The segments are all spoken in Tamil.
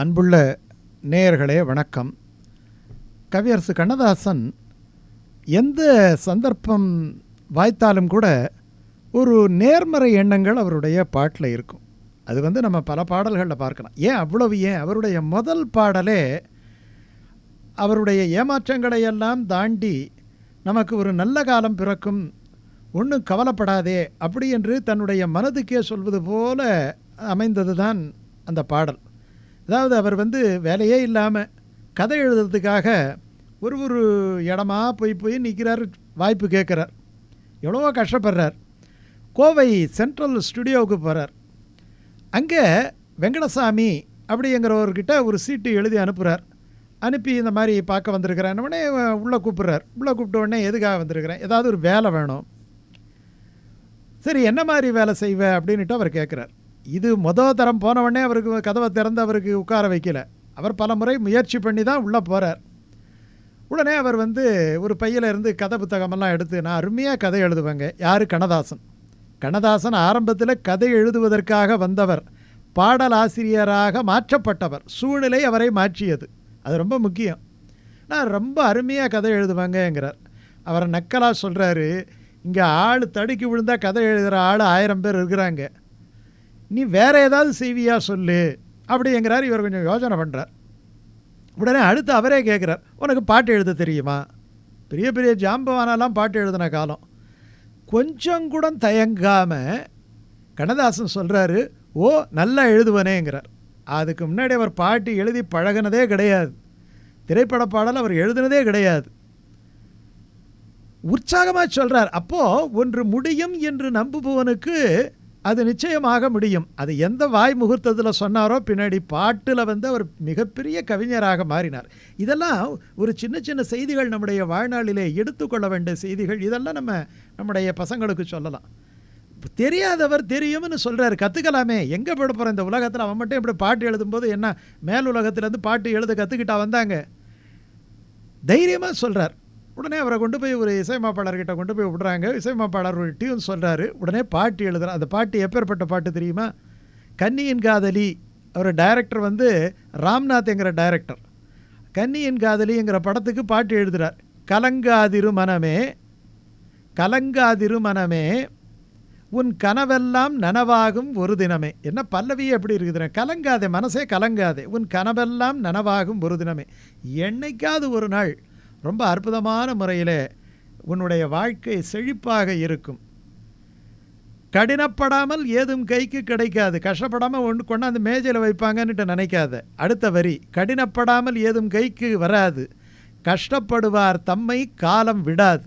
அன்புள்ள நேயர்களே வணக்கம். கவியரசு கண்ணதாசன் எந்த சந்தர்ப்பம் வாய்த்தாலும் கூட ஒரு நேர்மறை எண்ணங்கள் அவருடைய பாட்டில் இருக்கும். அது வந்து நம்ம பல பாடல்களில் பார்க்கலாம். ஏன் அவ்வளவு ஏன்? அவருடைய முதல் பாடலே அவருடைய ஏமாற்றங்களை எல்லாம் தாண்டி நமக்கு ஒரு நல்ல காலம் பிறக்கும் ஒன்றும் கவலைப்படாதே அப்படி என்று தன்னுடைய மனதுக்கே சொல்வது போல அமைந்தது தான் அந்த பாடல். அதாவது அவர் வந்து வேலையே இல்லாமல் கதை எழுதுறதுக்காக ஒரு ஒரு இடமா போய் போய் நிற்கிறார் வாய்ப்பு கேட்குறார். எவ்வளவோ கஷ்டப்படுறார். கோவை சென்ட்ரல் ஸ்டுடியோவுக்கு போகிறார் அங்கே வெங்கடசாமி அப்படிங்கிறவர்கிட்ட ஒரு சீட்டு எழுதி அனுப்புகிறார் அனுப்பி இந்த மாதிரி பார்க்க வந்திருக்கிறேன் உடனே உள்ளே கூப்பிட்றார். உள்ளே கூப்பிட்ட உடனே எதுக்காக வந்திருக்கிறேன்? ஏதாவது ஒரு வேலை வேணும். சரி என்ன மாதிரி வேலை செய்வேன் அப்படின்ட்டு அவர் கேட்குறார். இது மொதல் தரம் போனவொடனே அவருக்கு கதவை திறந்து அவருக்கு உட்கார வைக்கல. அவர் பல முறை முயற்சி பண்ணி தான் உள்ளே போகிறார் உடனே அவர் வந்து ஒரு பையில் இருந்து கதை புத்தகமெல்லாம் எடுத்து நான் அருமையாக கதை எழுதுவேங்க. யார்? கண்ணதாசன். கண்ணதாசன் ஆரம்பத்தில் கதை எழுதுவதற்காக வந்தவர். பாடலாசிரியராக மாற்றப்பட்டவர். சூழ்நிலை அவரை மாற்றியது. அது ரொம்ப முக்கியம். நான் ரொம்ப அருமையாக கதை எழுதுவேங்கங்கிறார். அவரை நக்கலாக சொல்கிறாரு இங்கே ஆள் தடுக்கி விழுந்தால் கதை எழுதுகிற ஆள் ஆயிரம் பேர் இருக்கிறாங்க. நீ வேறு ஏதாவது செய்வியா சொல்லு அப்படிங்கிறார். இவர் கொஞ்சம் யோசனை பண்ணுறார் உடனே அடுத்து அவரே கேட்குறார் உனக்கு பாட்டு எழுத தெரியுமா? பெரிய பெரிய ஜாம்பவானெல்லாம் பாட்டு எழுதின காலம். கொஞ்சம் கூட தயங்காமல் கண்ணதாசன் சொல்கிறாரு ஓ நல்லா எழுதுவனேங்கிறார். அதுக்கு முன்னாடி அவர் பாட்டு எழுதி பழகினதே கிடையாது. திரைப்பட பாடல் அவர் எழுதினதே கிடையாது. உற்சாகமாக சொல்கிறார் அப்போது ஒன்று முடியும் என்று நம்புபவனுக்கு அது நிச்சயமாக முடியும். அது எந்த வாய் முகூர்த்தத்தில் சொன்னாரோ பின்னாடி பாட்டில் வந்து அவர் மிகப்பெரிய கவிஞராக மாறினார். இதெல்லாம் ஒரு சின்ன சின்ன செய்திகள் நம்முடைய வாழ்நாளிலே எடுத்துக்கொள்ள வேண்டிய செய்திகள். இதெல்லாம் நம்ம நம்முடைய பசங்களுக்கு சொல்லலாம். தெரியாதவர் தெரியும்னு சொல்கிறார் கற்றுக்கலாமே எங்கே போட போகிற இந்த உலகத்தில்? அவன் மட்டும் இப்படி பாட்டு எழுதும்போது என்ன? மேல் உலகத்துலேருந்து பாட்டு எழுத கற்றுக்கிட்டா வந்தாங்க? தைரியமாக சொல்கிறார் உடனே அவரை கொண்டு போய் ஒரு இசையமைப்பாளர்கிட்ட கொண்டு போய் விடுறாங்க. இசையமைப்பாளர் ஒரு டியூன் சொல்கிறாரு உடனே பாட்டு எழுதுகிறார் அந்த பாட்டு எப்பேற்பட்ட பாட்டு தெரியுமா? கன்னியின் காதலி. அவர் டைரக்டர் வந்து ராம்நாத்ங்கிற டைரக்டர் கன்னியின் காதலிங்கிற படத்துக்கு பாட்டு எழுதுகிறார் கலங்காதிரு மனமே கலங்காதிரு மனமே உன் கனவெல்லாம் நனவாகும் ஒரு தினமே. என்ன பல்லவியே எப்படி இருக்குது கலங்காதே மனசே கலங்காதே உன் கனவெல்லாம் நனவாகும் ஒரு தினமே. என்னைக்காவது ஒரு நாள் ரொம்ப அற்புதமான முறையில் உன்னுடைய வாழ்க்கை செழிப்பாக இருக்கும். கடினப்படாமல் ஏதும் கைக்கு கிடைக்காது. கஷ்டப்படாமல் ஒன்று கொண்டாந்து மேஜையில் வைப்பாங்கன்னுட்டு நினைக்காத. அடுத்த வரி கடினப்படாமல் ஏதும் கைக்கு வராது. கஷ்டப்படுவார் தம்மை காலம் விடாது.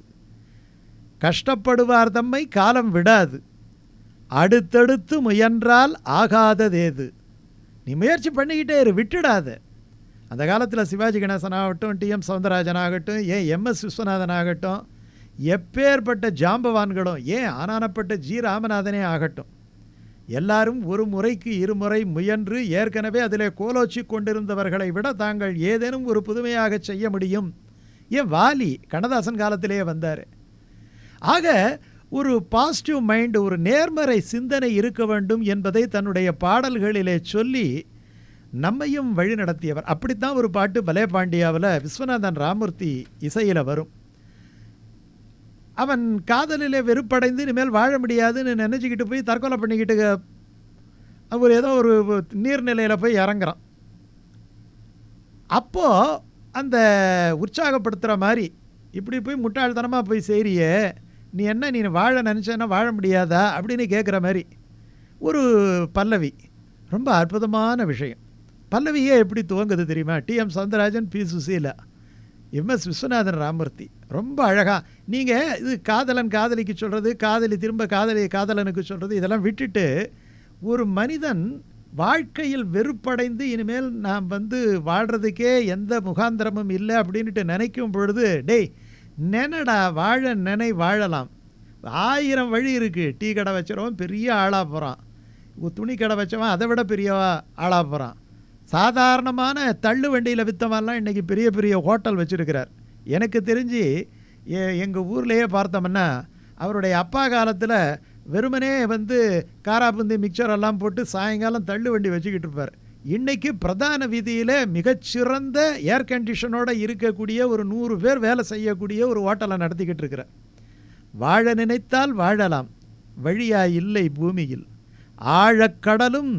கஷ்டப்படுவார் தம்மை காலம் விடாது. அடுத்தடுத்து முயன்றால் ஆகாததேது. நீ முயற்சி பண்ணிக்கிட்டே இரு விட்டுடாத. அந்த காலத்தில் சிவாஜி கணேசன் ஆகட்டும் டிஎம் சவுந்தரராஜன் ஆகட்டும் ஏன் எம்எஸ் விஸ்வநாதன் ஆகட்டும் எப்பேற்பட்ட ஜாம்பவான்களும் ஏன் ஆனானப்பட்ட ஜி ராமநாதனே ஆகட்டும். எல்லாரும் ஒரு முறைக்கு இருமுறை முயன்று ஏற்கனவே அதிலே கோலோச்சி கொண்டிருந்தவர்களை விட தாங்கள் ஏதேனும் ஒரு புதுமையாக செய்ய முடியும். ஏன் வாலி கண்ணதாசன் காலத்திலேயே வந்தார். ஆக ஒரு பாசிட்டிவ் மைண்டு ஒரு நேர்மறை சிந்தனை இருக்க வேண்டும் என்பதை தன்னுடைய பாடல்களிலே சொல்லி நம்மையும் வழி நடத்தியவர். அப்படித்தான் ஒரு பாட்டு பலே பாண்டியாவில் விஸ்வநாதன் ராமூர்த்தி இசையில் வரும். அவன் காதலில் வெறுப்படைந்து இனிமேல் வாழ முடியாதுன்னு நினச்சிக்கிட்டு போய் தற்கொலை பண்ணிக்கிட்டு அவர் ஏதோ ஒரு நீர்நிலையில் போய் இறங்குறான். அப்போது அந்த உற்சாகப்படுத்துகிற மாதிரி இப்படி போய் முட்டாள்தனமாக போய் செய்கிறியே நீ என்ன நீ வாழ நினச்சேன்னா வாழ முடியாதா அப்படின்னு கேட்குற மாதிரி ஒரு பல்லவி. ரொம்ப அற்புதமான விஷயம். பல்லவியே எப்படி துவங்குது தெரியுமா? TM Soundararajan P. Susheela. MS Viswanathan Ramamurthy. ரொம்ப அழகாக நீங்கள் இது காதலன் காதலிக்கு சொல்கிறது காதலி திரும்ப காதலி காதலனுக்கு சொல்கிறது இதெல்லாம் விட்டுட்டு ஒரு மனிதன் வாழ்க்கையில் வெறுப்படைந்து இனிமேல் நாம் வந்து வாழ்கிறதுக்கே எந்த முகாந்திரமும் இல்லை அப்படின்ட்டு நினைக்கும் பொழுது டேய் நினடா வாழ நினை வாழலாம். ஆயிரம் வழி இருக்குது டீ கடை வச்சுறவன் பெரிய ஆளாக போகிறான் துணி கடை வச்சவன் அதை விட பெரிய ஆளாக போகிறான் சாதாரணமான தள்ளு வண்டியில் விற்றவெல்லாம் இன்றைக்கி பெரிய பெரிய ஹோட்டல் வச்சுருக்கிறார். எனக்கு தெரிஞ்சு எ எங்கள் ஊர்லேயே பார்த்தோம்னா அவருடைய அப்பா காலத்தில் வெறுமனே வந்து காராபுந்தி மிக்சர் எல்லாம் போட்டு சாயங்காலம் தள்ளு வண்டி வச்சுக்கிட்டு இருப்பார். இன்றைக்கு பிரதான வீதியில் மிகச்சிறந்த ஏர் கண்டிஷனோட இருக்கக்கூடிய ஒரு நூறு பேர் வேலை செய்யக்கூடிய ஒரு ஹோட்டலை நடத்திக்கிட்டு இருக்கிறார். வாழ நினைத்தால் வாழலாம் வழியா இல்லை பூமியில். ஆழக்கடலும்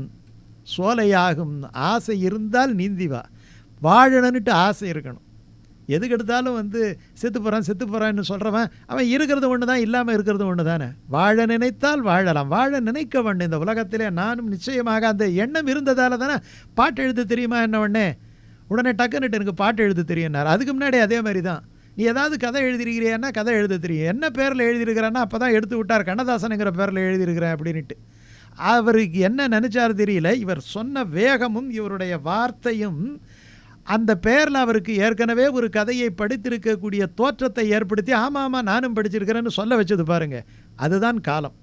சோலையாகும் ஆசை இருந்தால் நீந்தி வா. வாழணுன்ட்டு ஆசை இருக்கணும். எதுக்கு எடுத்தாலும் வந்து செத்து போகிறான் செத்து போகிறான்னு சொல்கிறவன் அவன் இருக்கிறது ஒன்று தான் இல்லாமல் இருக்கிறது ஒன்று தானே வாழ நினைத்தால் வாழலாம். வாழ நினைக்க வேண்டும். இந்த உலகத்திலே நானும் நிச்சயமாக அந்த எண்ணம் இருந்ததால் தானே பாட்டு எழுத தெரியுமா என்ன உடனே? உடனே டக்குன்னுட்டு எனக்கு பாட்டு எழுத தெரியும்னார். அதுக்கு முன்னாடி அதே மாதிரி தான் நீ ஏதாவது கதை எழுதிருக்கிறியான்னா கதை எழுத தெரியும். என்ன பேரில் எழுதியிருக்கிறான்னா அப்போ தான் எடுத்து விட்டார். கண்ணதாசனுங்கிற பேரில் எழுதியிருக்கிறேன் அப்படின்ட்டு அவருக்கு என்ன நினச்சாரு தெரியல. இவர் சொன்ன வேகமும் இவருடைய வார்த்தையும் அந்த பேரில் அவருக்கு ஏற்கனவே ஒரு கதையை படித்திருக்கக்கூடிய தோற்றத்தை ஏற்படுத்தி ஆமாம் ஆமாம் நானும் படிச்சிருக்கிறேன்னு சொல்ல வச்சது பாருங்கள் அதுதான் காலம்.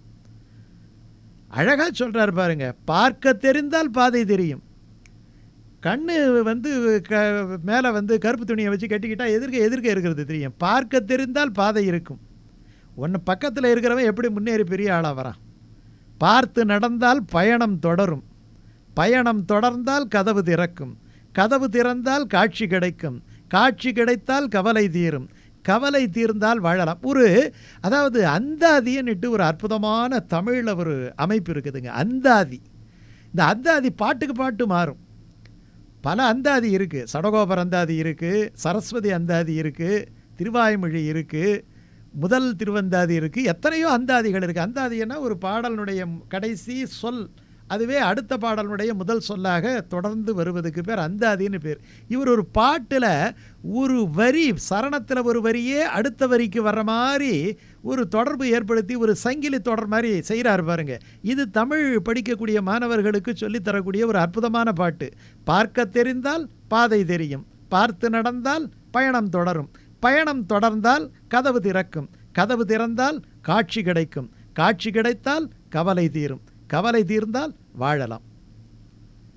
அழகாக சொல்கிறார் பாருங்கள் பார்க்க தெரிந்தால் பாதை தெரியும். கண்ணு வந்து க மேலே வந்து கருப்பு துணியை வச்சு கட்டிக்கிட்டால் எதிர்க்க எதிர்க்க இருக்கிறது தெரியும். பார்க்க தெரிந்தால் பாதை இருக்கும். ஒன்று பக்கத்தில் இருக்கிறவன் எப்படி முன்னேறி பெரிய ஆளாக வரான்? பார்த்து நடந்தால் பயணம் தொடரும். பயணம் தொடர்ந்தால் கதவு திறக்கும். கதவு திறந்தால் காட்சி கிடைக்கும். காட்சி கிடைத்தால் கவலை தீரும். கவலை தீர்ந்தால் வாழலாம். ஒரு அதாவது அந்தாதின்னுட்டு ஒரு அற்புதமான தமிழில் ஒரு அமைப்பு இருக்குதுங்க. அந்தாதி. இந்த அந்தாதி பாட்டுக்கு பாட்டு மாறும். பல அந்தாதி இருக்குது சடகோபர் அந்தாதி இருக்குது சரஸ்வதி அந்தாதி இருக்குது திருவாய்மொழி இருக்குது முதல் திருவந்தாதி இருக்குது எத்தனையோ அந்தாதிகள் இருக்குது அந்தாதின்னா ஒரு பாடலினுடைய கடைசி சொல். அதுவே அடுத்த பாடலினுடைய முதல் சொல்லாக தொடர்ந்து வருவதுக்கு பேர் அந்தாதின்னு பேர். இவர் ஒரு பாட்டில் ஒரு வரி சரணத்தில் ஒரு வரியே அடுத்த வரிக்கு வர்ற மாதிரி ஒரு தொடர்பு ஏற்படுத்தி ஒரு சங்கிலி தொடர் மாதிரி செய்கிறார் பாருங்க. இது தமிழ் படிக்கக்கூடிய மாணவர்களுக்கு சொல்லித்தரக்கூடிய ஒரு அற்புதமான பாட்டு. பார்க்க தெரிந்தால் பாதை தெரியும். பார்த்து நடந்தால் பயணம் தொடரும். பயணம் தொடர்ந்தால் கதவு திறக்கும். கதவு திறந்தால் காட்சி கிடைக்கும். காட்சி கிடைத்தால் கவலை தீரும். கவலை தீர்ந்தால் வாழலாம்.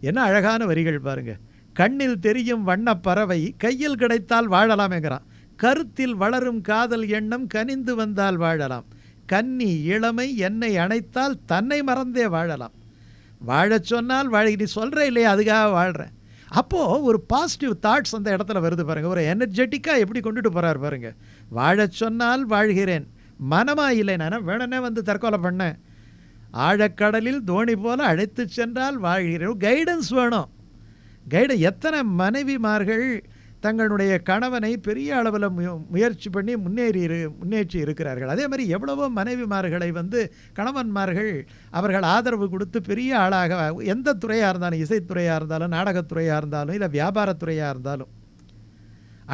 என்ன அழகான வரிகள் பாருங்க. கண்ணில் தெரியும் வண்ணப் பறவை கையில் கிடைத்தால் வாழலாம்ங்கிறான் கருத்தில் வளரும் காதல் எண்ணம் கனிந்து வந்தால் வாழலாம். கன்னி இளமை என்னை அணைத்தால் தன்னை மறந்தே வாழலாம். வாழச் சொன்னால் வாழ நீ சொல்கிற இல்லையா? அதுக்காக வாழ்கிறேன் அப்போது ஒரு பாசிட்டிவ் தாட்ஸ் அந்த இடத்துல வருது பாருங்கள் ஒரு எனர்ஜெட்டிக்காக எப்படி கொண்டுட்டு போகிறார் பாருங்கள் வாழச் சொன்னால் வாழ்கிறேன். மனமாக இல்லை. நான் வேணுனே வந்து தற்கொலை பண்ணேன். ஆழக்கடலில் தோணி போல அழைத்து சென்றால் வாழ்கிறேன். கைடன்ஸ் வேணும். கைட எத்தனை மனைவிமார்கள் தங்களுடைய கணவனை பெரிய அளவில் மு முயற்சி பண்ணி முன்னேறி இரு முன்னேற்றி இருக்கிறார்கள். அதே மாதிரி எவ்வளவோ மனைவிமார்களை வந்து கணவன்மார்கள் அவர்கள் ஆதரவு கொடுத்து பெரிய ஆளாக எந்த துறையாக இருந்தாலும் இசைத்துறையாக இருந்தாலும் நாடகத்துறையாக இருந்தாலும் இல்லை வியாபாரத்துறையாக இருந்தாலும்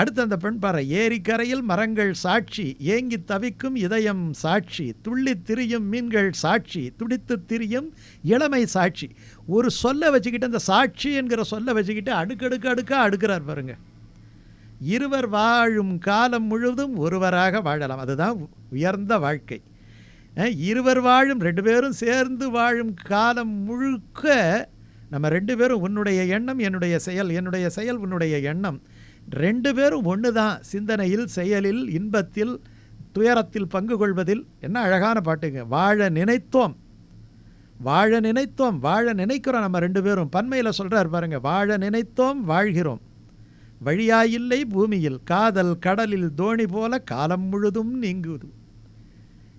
அடுத்து அந்த பெண் பாரு ஏரிக்கரையில் மரங்கள் சாட்சி ஏங்கி தவிக்கும் இதயம் சாட்சி துள்ளி திரியும் மீன்கள் சாட்சி துடித்து திரியும் இளமை சாட்சி. ஒரு சொல்ல வச்சுக்கிட்டு அந்த சாட்சி என்கிற சொல்ல வச்சுக்கிட்டு அடுக்கடுக்கு அடுக்காக அடுக்கிறார் பாருங்க. இருவர் வாழும் காலம் முழுவதும் ஒருவராக வாழலாம். அதுதான் உயர்ந்த வாழ்க்கை. இருவர் வாழும் ரெண்டு பேரும் சேர்ந்து வாழும் காலம் முழுக்க நம்ம ரெண்டு பேரும் உன்னுடைய எண்ணம் என்னுடைய செயல் என்னுடைய செயல் உன்னுடைய எண்ணம். ரெண்டு பேரும் ஒன்று தான் சிந்தனையில் செயலில் இன்பத்தில் துயரத்தில் பங்கு கொள்வதில் என்ன அழகான பாட்டுங்க. வாழ நினைத்தோம். வாழ நினைத்தோம் வாழ நினைக்கிறோம் நம்ம ரெண்டு பேரும். பன்மையில் சொல்கிறார் பாருங்கள் வாழ நினைத்தோம் வாழ்கிறோம். வழியாயில்லை பூமியில் காதல் கடலில் தோணி போல காலம் முழுதும் நீங்குது.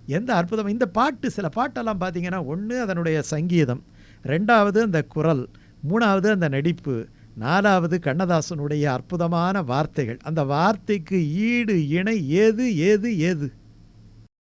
எந்த அற்புதம்? இந்த பாட்டு சில பாட்டெல்லாம் பார்த்தீங்கன்னா ஒன்று அதனுடைய சங்கீதம் ரெண்டாவது அந்த குரல் மூணாவது அந்த நடிப்பு நாலாவது கண்ணதாசனுடைய அற்புதமான வார்த்தைகள். அந்த வார்த்தைக்கு ஈடு இணை ஏது ஏது ஏது?